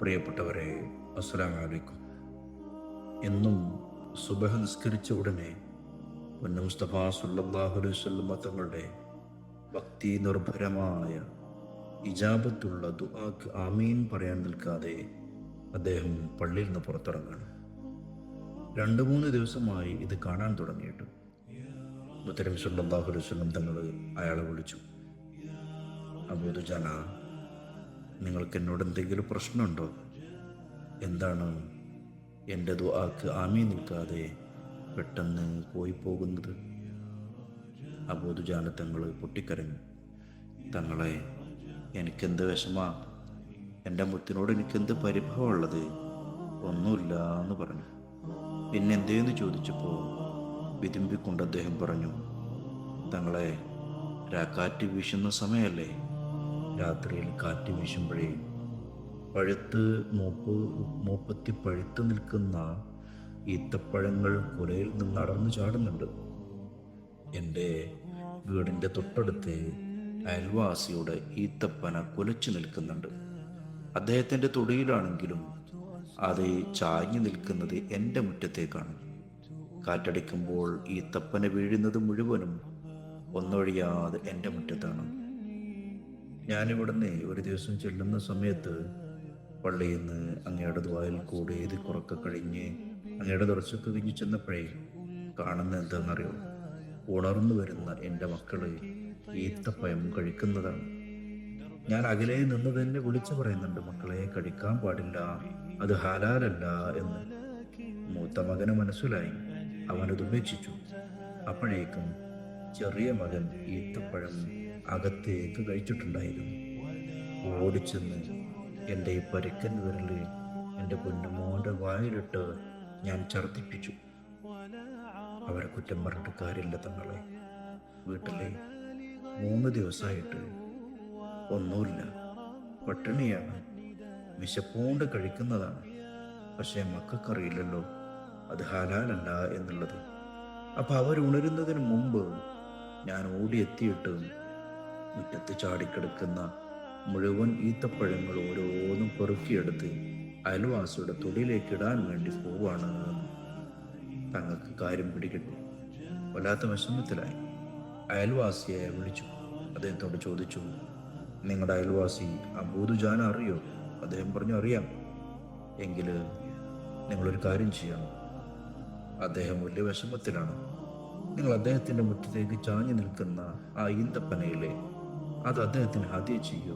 പ്രിയപ്പെട്ടവരെ അസ്സലാമലൈക്കും എന്നും സുബഹ നിസ്കരിച്ച ഉടനെ പൊന്നു മുസ്തഫ സുല്ലാഹു തങ്ങളുടെ ഭക്തി നിർഭരമായ ഇജാബത്തുള്ള ദുആക്ക് ആമീൻ പറയാൻ നിൽക്കാതെ അദ്ദേഹം പള്ളിയിൽ നിന്ന് പുറത്തിറങ്ങാണ് രണ്ട് മൂന്ന് ദിവസമായി ഇത് കാണാൻ തുടങ്ങിയിട്ട് മുത്തരം സല്ലാഹു അലൈഹി വസല്ലം തങ്ങൾ അയാളെ വിളിച്ചു. അബൂദുജാന നിങ്ങൾക്ക് എന്നോട് എന്തെങ്കിലും പ്രശ്നമുണ്ടോ? എന്താണ് എന്റെ ദുആക്ക് ആമി നിൽക്കാതെ പെട്ടെന്ന് പോയി പോകുന്നത്? അബോധുജാന തങ്ങൾ പൊട്ടിക്കരഞ്ഞു. തങ്ങളെ എനിക്കെന്ത് വിഷമാ? എന്റെ മുത്തിനോട് എനിക്കെന്ത് പരിഭവമുള്ളത് ഒന്നുമില്ല എന്ന് പറഞ്ഞു. പിന്നെ എന്തേന്ന് ചോദിച്ചപ്പോൾ വിതുമ്പിക്കൊണ്ട് അദ്ദേഹം പറഞ്ഞു തങ്ങളെ രാക്കാറ്റ് വീശുന്ന സമയമല്ലേ രാത്രിയിൽ കാറ്റ് വീശുമ്പോഴേ പഴുത്ത് മൂപ്പ് മൂപ്പത്തി പഴുത്ത് നിൽക്കുന്ന ഈത്തപ്പഴങ്ങൾ കുലയിൽ നിന്ന് നടന്നു ചാടുന്നുണ്ട്. എന്റെ വീടിന്റെ തൊട്ടടുത്ത് അയൽവാസിയുടെ ഈത്തപ്പന കുലച്ചു നിൽക്കുന്നുണ്ട്. അദ്ദേഹത്തിന്റെ തൊടിയിലാണെങ്കിലും അത് ചാഞ്ഞു നിൽക്കുന്നത് എന്റെ മുറ്റത്തേക്കാണ്. കാറ്റടിക്കുമ്പോൾ ഈത്തപ്പന വീഴുന്നത് മുഴുവനും ഒന്നൊഴിയാതെ എന്റെ മുറ്റത്താണ്. ഞാനിവിടുന്ന് ഒരു ദിവസം ചെല്ലുന്ന സമയത്ത് പള്ളിയിൽ നിന്ന് അങ്ങയുടെ ദ്വായിൽ കൂടെ ഏത് കുറക്ക കഴിഞ്ഞ് അങ്ങയുടെ തുറച്ചൊക്കെ കഴിഞ്ഞ് ചെന്നപ്പോഴേ കാണുന്ന എന്താണെന്നറിയോ? ഉണർന്നു വരുന്ന എന്റെ മക്കൾ ഈത്തപ്പയം കഴിക്കുന്നതാണ്. ഞാൻ അകലെ നിന്ന് തന്നെ വിളിച്ചു പറയുന്നുണ്ട് മക്കളെ കഴിക്കാൻ പാടില്ല അത് ഹലാലല്ല എന്ന്. മൂത്ത മകന് മനസ്സിലായി അവനത് ഉപേക്ഷിച്ചു. അപ്പോഴേക്കും ചെറിയ മകൻ ഈത്തപ്പഴം അകത്തേക്ക് കഴിച്ചിട്ടുണ്ടായിരുന്നു. ഓടിച്ചെന്ന് എന്റെ ഈ പരുക്കൻ വിരൽ എന്റെ പൊന്നുമോന്റെ വായിലിട്ട് ഞാൻ ഛർദ്ദിപ്പിച്ചു. അവരെ കുറ്റം പറഞ്ഞിട്ട് കാര്യമില്ല തങ്ങളെ. വീട്ടിലെ മൂന്ന് ദിവസമായിട്ട് ഒന്നുമില്ല. പട്ടിണിയാണ്. വിശപ്പുകൊണ്ട് കഴിക്കുന്നതാണ്. പക്ഷേ മക്കൾക്കറിയില്ലല്ലോ. അത് ഹലാലല്ല എന്നുള്ളത്. അപ്പൊ അവർ ഉണരുന്നതിന് മുമ്പ് ഞാൻ ഓടിയെത്തിയിട്ട് മുറ്റത്ത് ചാടിക്കിടക്കുന്ന മുഴുവൻ ഈത്തപ്പഴങ്ങൾ ഓരോന്നും പെറുക്കിയെടുത്ത് അയൽവാസിയുടെ തൊടിയിലേക്ക് ഇടാൻ വേണ്ടി പോവാണ്. തങ്ങൾക്ക് കാര്യം പിടികിട്ടി. വല്ലാത്ത വിഷമത്തിലായി. അയൽവാസിയെ വിളിച്ചു. അദ്ദേഹത്തോട് ചോദിച്ചു നിങ്ങളുടെ അയൽവാസി അബൂദുജാൻ അറിയോ? അദ്ദേഹം പറഞ്ഞു അറിയാം. എങ്കിൽ നിങ്ങളൊരു കാര്യം ചെയ്യണം അദ്ദേഹം വലിയ വിഷമത്തിലാണ്. നിങ്ങൾ അദ്ദേഹത്തിന്റെ മുറ്റത്തേക്ക് ചാഞ്ഞു നിൽക്കുന്ന ആ ഈന്തപ്പനയിലെ അത് അദ്ദേഹത്തിന് ഹദ്യ ചെയ്യൂ.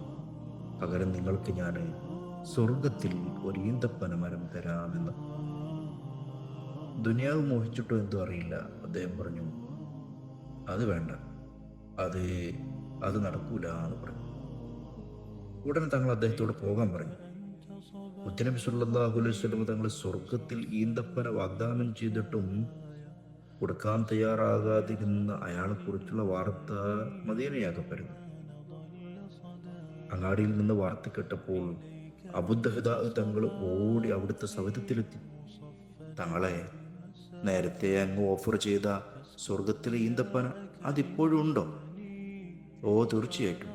പകരം നിങ്ങൾക്ക് ഞാൻ സ്വർഗത്തിൽ ഒരു ഈന്തപ്പന മരം തരാമെന്ന്. ദുനിയാവ് മോഹിച്ചിട്ടോ എന്തോ അറിയില്ല. അദ്ദേഹം പറഞ്ഞു അത് വേണ്ട. അത് അത് നടക്കൂല എന്ന് പറഞ്ഞു. ഉടനെ തങ്ങൾ അദ്ദേഹത്തോട് പോകാൻ പറഞ്ഞു. മുത്തനബി സല്ലല്ലാഹു അലൈഹി വസല്ലം തങ്ങൾ സ്വർഗത്തിൽ ഈന്തപ്പന വാഗ്ദാനം ചെയ്തിട്ടും കൊടുക്കാൻ തയ്യാറാകാതിരുന്ന അയാളെ കുറിച്ചുള്ള വാർത്ത മദീനയാക്കപ്പെടുന്നു. അങ്ങാടിയിൽ നിന്ന് വാർത്ത കേട്ടപ്പോൾ അബുദ്ധഹിത തങ്ങൾ ഓടി അവിടുത്തെ സവിധത്തിലെത്തി തങ്ങളെ നേരത്തെ അങ്ങ് ഓഫർ ചെയ്ത സ്വർഗത്തിലെ ഈന്തപ്പന അതിപ്പോഴും ഉണ്ടോ? ഓ തീർച്ചയായിട്ടും.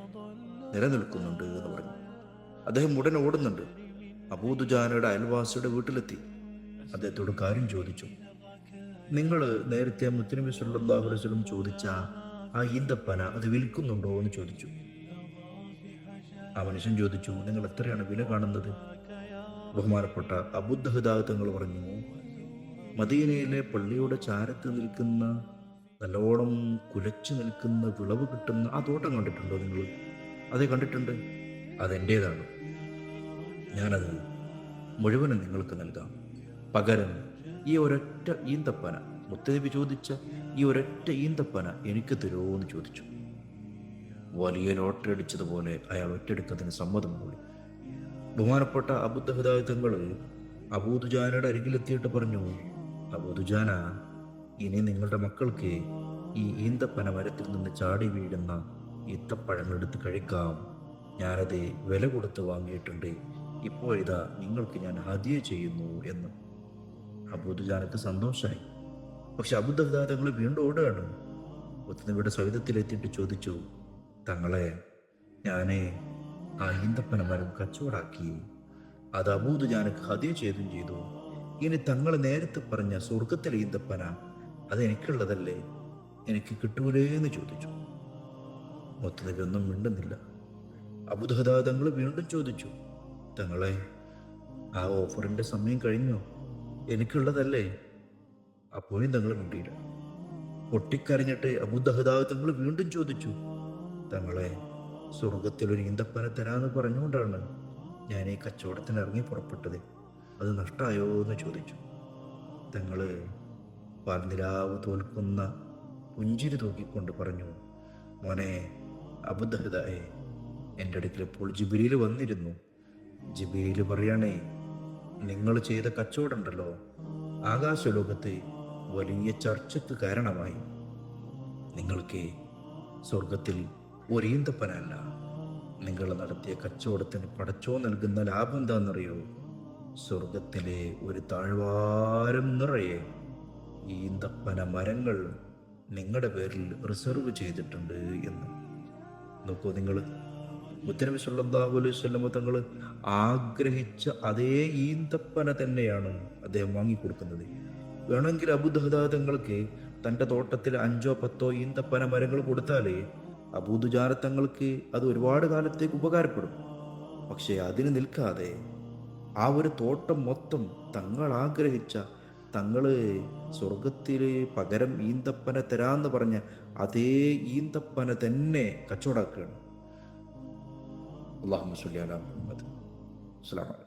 നിലനിൽക്കുന്നുണ്ട് എന്ന് പറഞ്ഞു. അദ്ദേഹം ഉടനെ ഓടുന്നുണ്ട്. അബൂദുജാനയുടെ അയൽവാസിയുടെ വീട്ടിലെത്തി. അദ്ദേഹത്തോട് കാര്യം ചോദിച്ചു. നിങ്ങൾ നേരത്തെ മുത്തനബി വസല്ലം ചോദിച്ച ആ ഈന്തപ്പന അത് വിൽക്കുന്നുണ്ടോ? എന്ന് ചോദിച്ചു. ആ മനുഷ്യൻ ചോദിച്ചു നിങ്ങൾ എത്രയാണ് വില കാണുന്നത്? ബഹുമാനപ്പെട്ട അബുദ്ധഹിതാഗതങ്ങൾ പറഞ്ഞു മദീനയിലെ പള്ളിയുടെ ചാരത്ത് നിൽക്കുന്ന നല്ലോണം കുലച്ചു നിൽക്കുന്ന വിളവ് കിട്ടുന്ന ആ തോട്ടം കണ്ടിട്ടുണ്ടോ നിങ്ങൾ? അതെ കണ്ടിട്ടുണ്ട്. അതെന്റേതാണ്. ഞാനത് മുഴുവനും നിങ്ങൾക്ക് നൽകാം. പകരം ഈ ഒരൊറ്റ ഈന്തപ്പന മുത്തേബി ചോദിച്ച ഈ ഒരൊറ്റ ഈന്തപ്പന എനിക്ക് തരുമോ എന്ന് ചോദിച്ചു. വലിയ ലോട്ടറി അടിച്ചതുപോലെ അയാൾ ഒറ്റെടുക്കതിന് സമ്മതം കൂടി. ബഹുമാനപ്പെട്ട അബുദ്ധഹിതായുധങ്ങൾ അബൂദുജാനയുടെ അരികിലെത്തിയിട്ട് പറഞ്ഞു അബൂദുജാന ഇനി നിങ്ങളുടെ മക്കൾക്ക് ഈ ഈന്തപ്പന മരത്തിൽ നിന്ന് ചാടി വീഴുന്ന ഈത്തപ്പഴങ്ങൾ എടുത്ത് കഴിക്കാം. ഞാനത് വില കൊടുത്ത് വാങ്ങിയിട്ടുണ്ട്. ഇപ്പോൾ ഇതാ നിങ്ങൾക്ക് ഞാൻ ഹതിയ ചെയ്യുന്നു എന്ന്. അബൂദുജാനക്ക് സന്തോഷമായി പക്ഷെ അബുദ്ധഹിതാതങ്ങൾ വീണ്ടും ഓടുകയാണ്. ഒത്തുനിവിടെ സവിധത്തിലെത്തിയിട്ട് ചോദിച്ചു തങ്ങളെ ഞാനേ ആ ഈന്തപ്പന മരം കച്ചവടാക്കി. അത് അബൂദുജാനക്ക് ഹതിയ ചെയ്തും ചെയ്തു. ഇനി തങ്ങൾ നേരത്തെ പറഞ്ഞ സ്വർഗത്തിലെ ഈന്തപ്പന അത് എനിക്കുള്ളതല്ലേ? എനിക്ക് കിട്ടൂലേ എന്ന് ചോദിച്ചു. മൊത്തത്തിൽ ഒന്നും മിണ്ടുന്നില്ല. അബുദഹദ തങ്ങൾ വീണ്ടും ചോദിച്ചു തങ്ങളെ ആ ഓഫറിന്റെ സമയം കഴിഞ്ഞോ. എനിക്കുള്ളതല്ലേ? അപ്പോഴും തങ്ങൾ മിണ്ടിയില്ല. പൊട്ടിക്കരഞ്ഞിട്ട് അബുദഹദാവ് തങ്ങൾ വീണ്ടും ചോദിച്ചു തങ്ങളെ സ്വർഗത്തിൽ ഒരു ഈന്തപ്പന തരാമെന്ന് പറഞ്ഞുകൊണ്ടാണ് ഞാൻ ഈ കച്ചവടത്തിന് ഇറങ്ങി പുറപ്പെട്ടത്. അത് നഷ്ടമായോ എന്ന് ചോദിച്ചു. തങ്ങൾ പാൽനിലാവ് തോൽക്കുന്ന പുഞ്ചിരി തൂക്കിക്കൊണ്ട് പറഞ്ഞു മോനെ അബുദഹദായെ എന്റെ അടുക്കൽ ഇപ്പോൾ ജിബിരിയിൽ വന്നിരുന്നു. ജിബിരിയിൽ പറയണേ നിങ്ങൾ ചെയ്ത കച്ചവടം ആകാശലോകത്തെ ആകാശലോകത്ത് വലിയ ചർച്ചയ്ക്ക് കാരണമായി. നിങ്ങൾക്ക് സ്വർഗത്തിൽ ഒരീന്തപ്പനല്ല. നിങ്ങൾ നടത്തിയ കച്ചവടത്തിന് പടച്ചോ നൽകുന്ന ലാഭം എന്താണെന്നറിയോ? സ്വർഗത്തിലെ ഒരു താഴ്വാരം നിറയെ ഈന്തപ്പന മരങ്ങൾ നിങ്ങളുടെ പേരിൽ റിസർവ് ചെയ്തിട്ടുണ്ട് എന്ന്. നോക്കൂ നിങ്ങൾ മുത്തനബി സല്ലല്ലാഹു അലൈഹി വസല്ലമ തങ്ങൾ ആഗ്രഹിച്ച അതേ ഈന്തപ്പന തന്നെയാണ് അദ്ദേഹം വാങ്ങിക്കൊടുക്കുന്നത്. വേണമെങ്കിൽ അബുദഹദാ തങ്ങൾക്ക് തന്റെ തോട്ടത്തിൽ അഞ്ചോ പത്തോ ഈന്തപ്പന മരങ്ങൾ കൊടുത്താലേ അബൂദുജാരത്തങ്ങൾക്ക് അത് ഒരുപാട് കാലത്തേക്ക് ഉപകാരപ്പെടും. പക്ഷേ അതിന് നിൽക്കാതെ ആ ഒരു തോട്ടം മൊത്തം തങ്ങൾ ആഗ്രഹിച്ച തങ്ങൾ സ്വർഗത്തിൽ പകരം ഈന്തപ്പന തരാന്ന് പറഞ്ഞ അതേ ഈന്തപ്പന തന്നെ കച്ചവടാക്കുകയാണ്. اللهم صل على محمد. السلام عليكم.